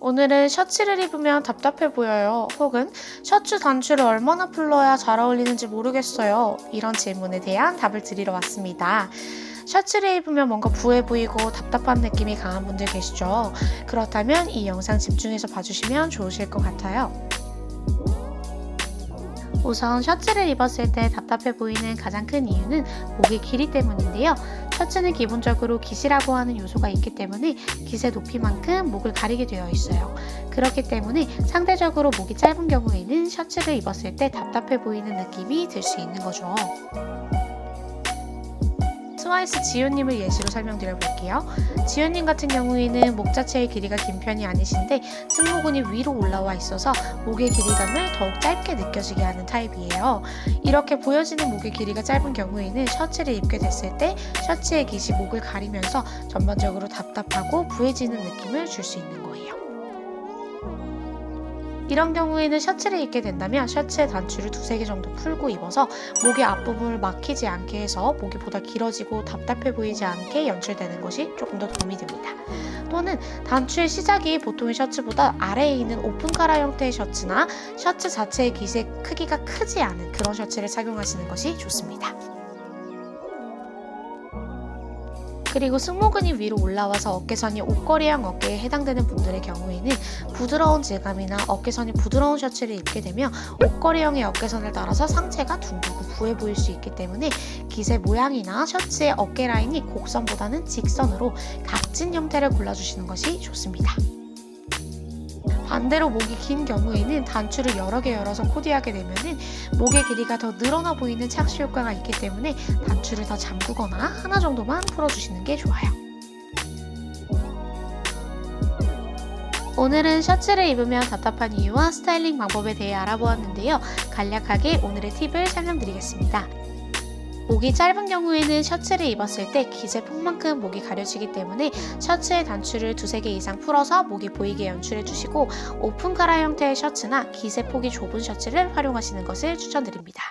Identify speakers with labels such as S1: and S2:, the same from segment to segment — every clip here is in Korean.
S1: 오늘은 셔츠를 입으면 답답해 보여요. 혹은 셔츠 단추를 얼마나 풀러야 잘 어울리는지 모르겠어요. 이런 질문에 대한 답을 드리러 왔습니다. 셔츠를 입으면 뭔가 부해 보이고 답답한 느낌이 강한 분들 계시죠? 그렇다면 이 영상 집중해서 봐주시면 좋으실 것 같아요. 우선 셔츠를 입었을 때 답답해 보이는 가장 큰 이유는 목의 길이 때문인데요. 셔츠는 기본적으로 깃이라고 하는 요소가 있기 때문에 깃의 높이만큼 목을 가리게 되어 있어요. 그렇기 때문에 상대적으로 목이 짧은 경우에는 셔츠를 입었을 때 답답해 보이는 느낌이 들 수 있는 거죠. 스와이스 지효님을 예시로 설명드려 볼게요. 지효님 같은 경우에는 목 자체의 길이가 긴 편이 아니신데 승모근이 위로 올라와 있어서 목의 길이감을 더욱 짧게 느껴지게 하는 타입이에요. 이렇게 보여지는 목의 길이가 짧은 경우에는 셔츠를 입게 됐을 때 셔츠의 깃이 목을 가리면서 전반적으로 답답하고 부해지는 느낌을 줄 수 있는 거예요. 이런 경우에는 셔츠를 입게 된다면 셔츠의 단추를 두세 개 정도 풀고 입어서 목의 앞부분을 막히지 않게 해서 목이 보다 길어지고 답답해 보이지 않게 연출되는 것이 조금 더 도움이 됩니다. 또는 단추의 시작이 보통의 셔츠보다 아래에 있는 오픈 카라 형태의 셔츠나 셔츠 자체의 깃의 크기가 크지 않은 그런 셔츠를 착용하시는 것이 좋습니다. 그리고 승모근이 위로 올라와서 어깨선이 옷걸이형 어깨에 해당되는 분들의 경우에는 부드러운 질감이나 어깨선이 부드러운 셔츠를 입게 되면 옷걸이형의 어깨선을 따라서 상체가 둥글고 부해 보일 수 있기 때문에 깃의 모양이나 셔츠의 어깨 라인이 곡선보다는 직선으로 각진 형태를 골라주시는 것이 좋습니다. 반대로 목이 긴 경우에는 단추를 여러 개 열어서 코디하게 되면은 목의 길이가 더 늘어나 보이는 착시 효과가 있기 때문에 단추를 더 잠그거나 하나 정도만 풀어주시는 게 좋아요. 오늘은 셔츠를 입으면 답답한 이유와 스타일링 방법에 대해 알아보았는데요. 간략하게 오늘의 팁을 설명드리겠습니다. 목이 짧은 경우에는 셔츠를 입었을 때 기재 폭만큼 목이 가려지기 때문에 셔츠의 단추를 두세 개 이상 풀어서 목이 보이게 연출해 주시고 오픈 카라 형태의 셔츠나 기재 폭이 좁은 셔츠를 활용하시는 것을 추천드립니다.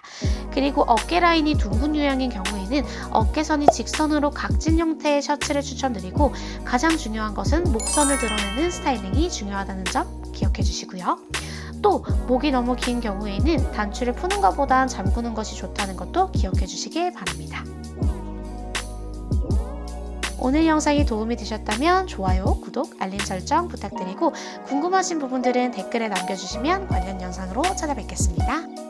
S1: 그리고 어깨 라인이 둥근 유형인 경우에는 어깨선이 직선으로 각진 형태의 셔츠를 추천드리고 가장 중요한 것은 목선을 드러내는 스타일링이 중요하다는 점 기억해 주시고요. 또 목이 너무 긴 경우에는 단추를 푸는 것보단 잠그는 것이 좋다는 것도 기억해 주시길 바랍니다. 오늘 영상이 도움이 되셨다면 좋아요, 구독, 알림 설정 부탁드리고 궁금하신 부분들은 댓글에 남겨주시면 관련 영상으로 찾아뵙겠습니다.